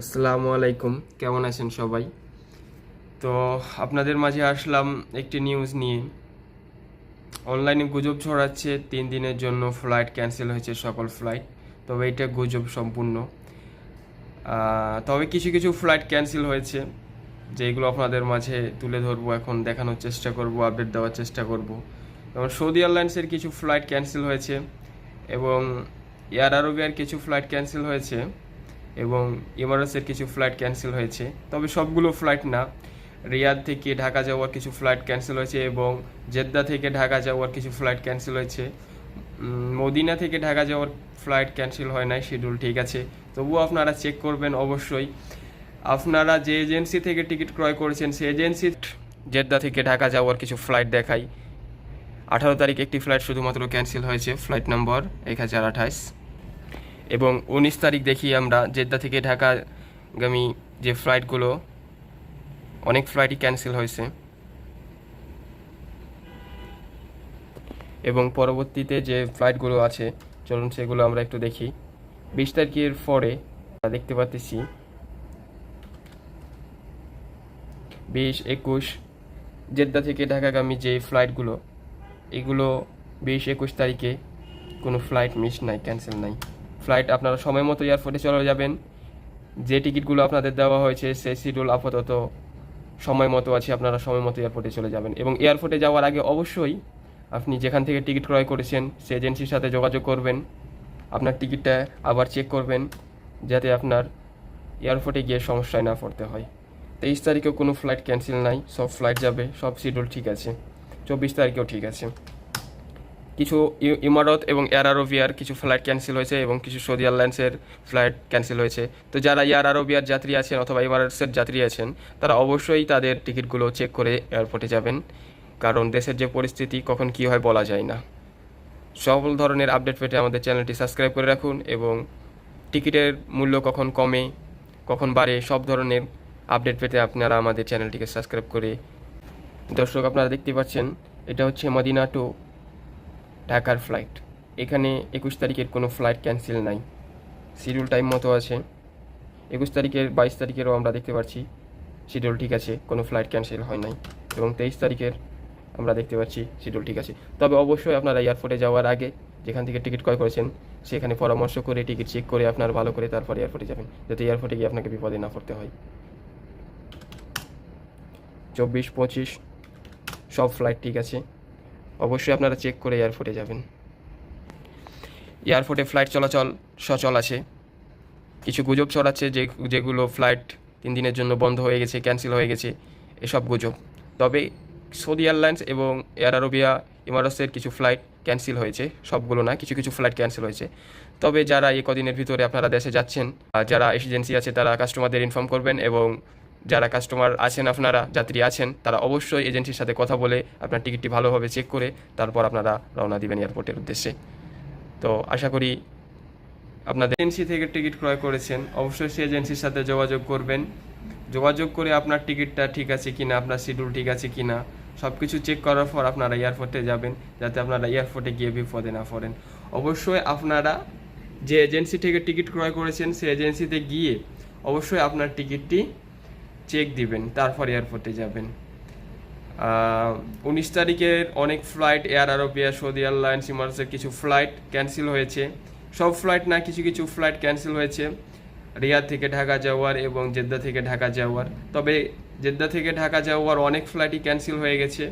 আসসালামু আলাইকুম। কেমন আছেন সবাই? তো আপনাদের মাঝে আসলাম একটি নিউজ নিয়ে। অনলাইনে গুজব ছড়াচ্ছে, তিন দিনের জন্য ফ্লাইট ক্যান্সেল হয়েছে সকল ফ্লাইট তবে এটা গুজব সম্পূর্ণ। তবে কিছু কিছু ফ্লাইট ক্যান্সেল হয়েছে, যেগুলো আপনাদের মাঝে তুলে ধরবো, এখন দেখানোর চেষ্টা করব আপডেট দেওয়ার চেষ্টা করব। যেমন সৌদি এয়ারলাইন্সের কিছু ফ্লাইট ক্যান্সেল হয়েছে এবং এয়ার আরবিয়ার কিছু ফ্লাইট ক্যান্সেল হয়েছে। এবং ইমারাসের কিছু ফ্লাইট ক্যান্সেল হয়েছে। তবে সবগুলো ফ্লাইট না। রিয়াদ থেকে ঢাকা যাওয়ার কিছু ফ্লাইট ক্যান্সেল হয়েছে এবং জেদ্দা থেকে ঢাকা যাওয়ার কিছু ফ্লাইট ক্যান্সেল হয়েছে। মদিনা থেকে ঢাকা যাওয়ার ফ্লাইট ক্যান্সেল হয় নাই শিডিউল ঠিক আছে। তবুও আপনারা চেক করবেন অবশ্যই। আপনারা যে এজেন্সি থেকে টিকিট ক্রয় করেছেন, সেই এজেন্সি জেদ্দা থেকে ঢাকা যাওয়ার কিছু ফ্লাইট দেখাই। আঠারো তারিখ একটি ফ্লাইট শুধুমাত্র ক্যান্সেল হয়েছে ফ্লাইট নম্বর এক হাজার আঠাশ। এবং উনিশ তারিখ দেখি আমরা জেদ্দা থেকে ঢাকাগামী যে ফ্লাইটগুলো, অনেক ফ্লাইটই ক্যান্সেল হয়েছে। এবং পরবর্তীতে যে ফ্লাইটগুলো আছে, চলুন সেগুলো আমরা একটু দেখি। বিশ তারিখের পরে দেখতে পাচ্ছি বিশ একুশ জেদ্দা থেকে ঢাকাগামী যে ফ্লাইটগুলো, এগুলো বিশ একুশ তারিখে কোনো ফ্লাইট মিস নাই ক্যান্সেল নাই। ফ্লাইট আপনারা সময় মতো এয়ারপোর্টে চলে যাবেন। যে টিকিটগুলো আপনাদের দেওয়া হয়েছে সেই শিডিউল আপাতত সময় মতো আছে, আপনারা সময় মতো এয়ারপোর্টে চলে যাবেন। এবং এয়ারপোর্টে যাওয়ার আগে অবশ্যই আপনি যেখান থেকে টিকিট ক্রয় করেছেন, সে এজেন্সির সাথে যোগাযোগ করবেন। আপনার টিকিটটা আবার চেক করবেন, যাতে আপনার এয়ারপোর্টে গিয়ে সমস্যায় না পড়তে হয়। তেইশ তারিখেও কোনো ফ্লাইট ক্যান্সেল নাই, সব ফ্লাইট যাবে, সব শিডিউল ঠিক আছে। চব্বিশ তারিখেও ঠিক আছে। কিছু ইমারত এবং এয়ার আরবিয়ার কিছু ফ্লাইট ক্যান্সেল হয়েছে এবং কিছু সৌদি এয়ারলাইন্সের ফ্লাইট ক্যান্সেল হয়েছে। তো যারা এয়ার আরবিয়ার যাত্রী আছেন অথবা ইমারতসের যাত্রী আছেন, তারা অবশ্যই তাদের টিকিটগুলো চেক করে এয়ারপোর্টে যাবেন। কারণ দেশের যে পরিস্থিতি, কখন কী হয় বলা যায় না। সকল ধরনের আপডেট পেতে আমাদের চ্যানেলটি সাবস্ক্রাইব করে রাখুন এবং টিকিটের মূল্য কখন কমে, কখন বাড়ে, সব ধরনের আপডেট পেতে আপনারা আমাদের চ্যানেলটিকে সাবস্ক্রাইব করে। দর্শক, আপনারা দেখতে পাচ্ছেন, এটা হচ্ছে মদিনা টু ঢাকার ফ্লাইট এখানে একুশ তারিখের কোনো ফ্লাইট ক্যান্সেল নাই। শিডিউল টাইম মতো আছে। একুশ তারিখের, বাইশ তারিখেরও আমরা দেখতে পাচ্ছি শিডিউল ঠিক আছে, কোনো ফ্লাইট ক্যান্সেল হয় নাই। এবং তেইশ তারিখের আমরা দেখতে পাচ্ছি শিডিউল ঠিক আছে। তবে অবশ্যই আপনারা এয়ারপোর্টে যাওয়ার আগে যেখান থেকে টিকিট ক্রয় করেছেন, সেখানে পরামর্শ করে টিকিট চেক করে আপনার ভালো করে তারপর এয়ারপোর্টে যাবেন, যাতে এয়ারপোর্টে গিয়ে আপনাকে বিপদে না পড়তে হয়। চব্বিশ পঁচিশ, সব ফ্লাইট ঠিক আছে। অবশ্যই আপনারা চেক করে এয়ারপোর্টে যাবেন। এয়ারপোর্টে ফ্লাইট চলাচল সচল আছে। কিছু গুজব ছড়াচ্ছে যে, যেগুলো ফ্লাইট তিন দিনের জন্য বন্ধ হয়ে গেছে ক্যান্সেল হয়ে গেছে, এসব গুজব। তবে সৌদি এয়ারলাইন্স এবং এয়ার আরবিয়া ইমারসের কিছু ফ্লাইট ক্যান্সেল হয়েছে। সবগুলো না, কিছু কিছু ফ্লাইট ক্যান্সেল হয়েছে। তবে যারা এই কদিনের ভিতরে আপনারা দেশে যাচ্ছেন যারা এজেন্সি আছে, তারা কাস্টমারদের ইনফর্ম করবেন এবং যারা কাস্টমার আছেন আপনারা, যাত্রী আছেন, তারা অবশ্যই এজেন্সির সাথে কথা বলে আপনার টিকিটটি ভালোভাবে চেক করে তারপর আপনারা রওনা দিবেন এয়ারপোর্টের উদ্দেশ্যে। তো আশা করি আপনাদের এজেন্সি থেকে টিকিট ক্রয় করেছেন। অবশ্যই সেই এজেন্সির সাথে যোগাযোগ করবেন। যোগাযোগ করে আপনার টিকিটটা ঠিক আছে কি না আপনার শিডিউল ঠিক আছে কি না সব কিছু চেক করার পর আপনারা এয়ারপোর্টে যাবেন, যাতে আপনারা এয়ারপোর্টে গিয়ে বিপদে না পড়েন। অবশ্যই আপনারা যে এজেন্সি থেকে টিকিট ক্রয় করেছেন, সেই এজেন্সিতে গিয়ে অবশ্যই আপনার টিকিটটি চেক দিবেন, তারপর এয়ারপোর্টে যাবেন। উনিশ তারিখের অনেক flight air Arabia Saudi airlines ইমার্সের কিছু ফ্লাইট ক্যান্সেল হয়েছে। সব ফ্লাইট না, কিছু কিছু ফ্লাইট ক্যান্সেল হয়েছে। রিয়াদ থেকে ঢাকা যাওয়ার এবং জেদ্দা থেকে ঢাকা যাওয়ার। তবে জেদ্দা থেকে ঢাকা যাওয়ার অনেক ফ্লাইটই ক্যান্সেল হয়ে গেছে।